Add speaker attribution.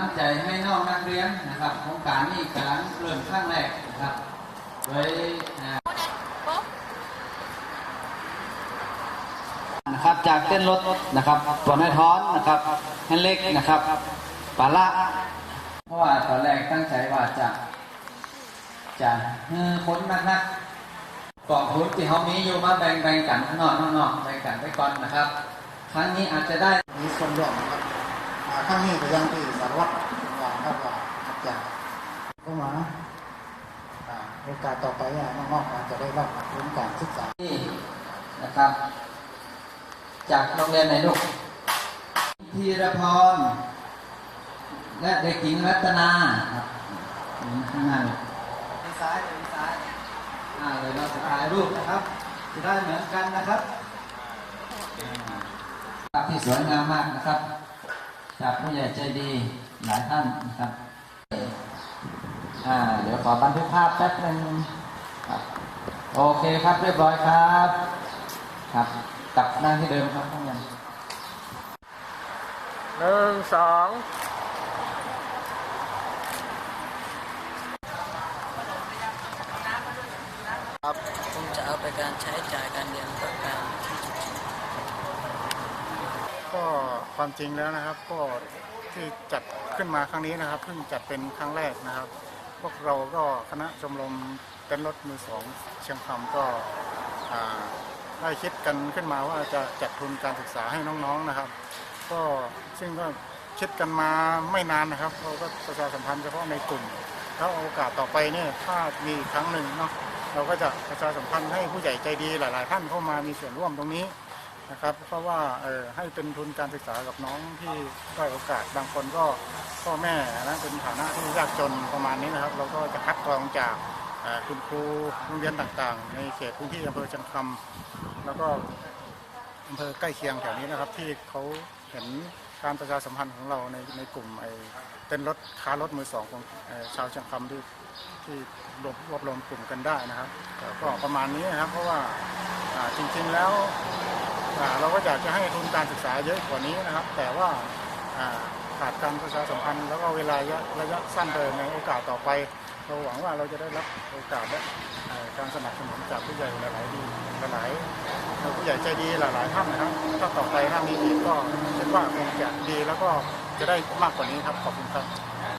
Speaker 1: น้ำใจให้น้องนักเรียนนะครับโครงการนี้กำลังเริ่มครั้งแรกนะครับโดยนะครับจากเต้นรถนะครับตัวนายท้อนนะครับแฮนเล็กนะครับปาละเพราะว่าตอนแรกตั้งใจว่าจะจะเฮ้อคนนักๆกองทุนที่เขามีอยู่มาแบ่งแบ่งกันข้างนอกข้างนอกแบ่งกันไปก่อนนะครับ ครั้งนี้อาจจะได้
Speaker 2: มีส่วนร่วมนะครับ ข้างนี้ก็ยังที่สารวัตรว่าครับว่าอาจารย์ก็มาโอกาสต่อไปอะน้องๆอาจจะได้รับผลการศึกษา
Speaker 1: ที่นะครับ จากโรงเรียนไหนลูกธีรพรและเด็กหญิงรัตนาครับนี่ข้างหน้าเลยซ้ายเลยซ้ายอ่าเลยเราจะถ่ายรูปนะครับจะได้เหมือนกันนะครับภาพที่สวยงามมากนะครับ จากผู้ใหญ่ใจดีหลายท่านนะครับอ่าเดี๋ยวขอบันทึกภาพแป๊บหนึ่งครับโอเคครับเรียบร้อยครับ ครับกลับนั่งที่เดิมครับท่านยัง
Speaker 3: หนึ่งสอง
Speaker 4: คงจะเอาไปการใช้จ่ายการเรียนเพื่อการ
Speaker 2: ก็ ความจริงแล้วนะครับ ก็ที่จัดขึ้นมาครั้งนี้นะครับเพิ่งจัดเป็นครั้งแรกนะครับ พวกเราก็คณะชมรมเต้นรถมือสองเชียงคำก็ได้คิดกันขึ้นมาว่าจะจัดทุนการศึกษาให้น้องๆนะครับ ก็ซึ่งก็คิดกันมาไม่นานนะครับเราก็ประชาสัมพันธ์เฉพาะในกลุ่มแล้วโอกาสต่อไปเนี่ยถ้ามีครั้งหนึ่งเนาะเราก็จะประชาสัมพันธ์ให้ผู้ใหญ่ใจดีหลาย ๆ ท่านเข้ามามีส่วนร่วมตรงนี้ นะครับ เพราะว่าเออให้เป็นทุนการศึกษากับน้องที่ด้อยโอกาสบางคนก็พ่อแม่นะเป็นฐานะที่ยากจนประมาณนี้นะครับ เราก็จะคัดกรองจากคุณครูโรงเรียนต่างๆ ในเขตพื้นที่อำเภอจังคำแล้วก็อำเภอใกล้เคียงแถวนี้นะครับ ที่เขาเห็นการประชาสัมพันธ์ของเราในในกลุ่มไอ้เต้นรถค้ารถมือสองของชาวเชียงคำที่ที่รวบรวบรวมกลุ่มกันได้นะครับ ก็ประมาณนี้นะครับ เพราะว่าจริงๆแล้ว เราก็อยากจะให้ทุนการศึกษาเยอะกว่านี้นะครับ แต่ว่าขาดการประชาสัมพันธ์แล้วก็เวลาระยะระยะสั้นเดินในโอกาสต่อไป เราหวังว่าเราจะได้รับโอกาสและการสนับสนุนจากผู้ใหญ่หลายๆดีหลายๆผู้ใหญ่ใจดีหลายๆท่านนะครับถ้าต่อไปถ้ามีอีกก็คิดว่าคงจะดีแล้วก็จะได้มากกว่านี้ครับขอบคุณครับ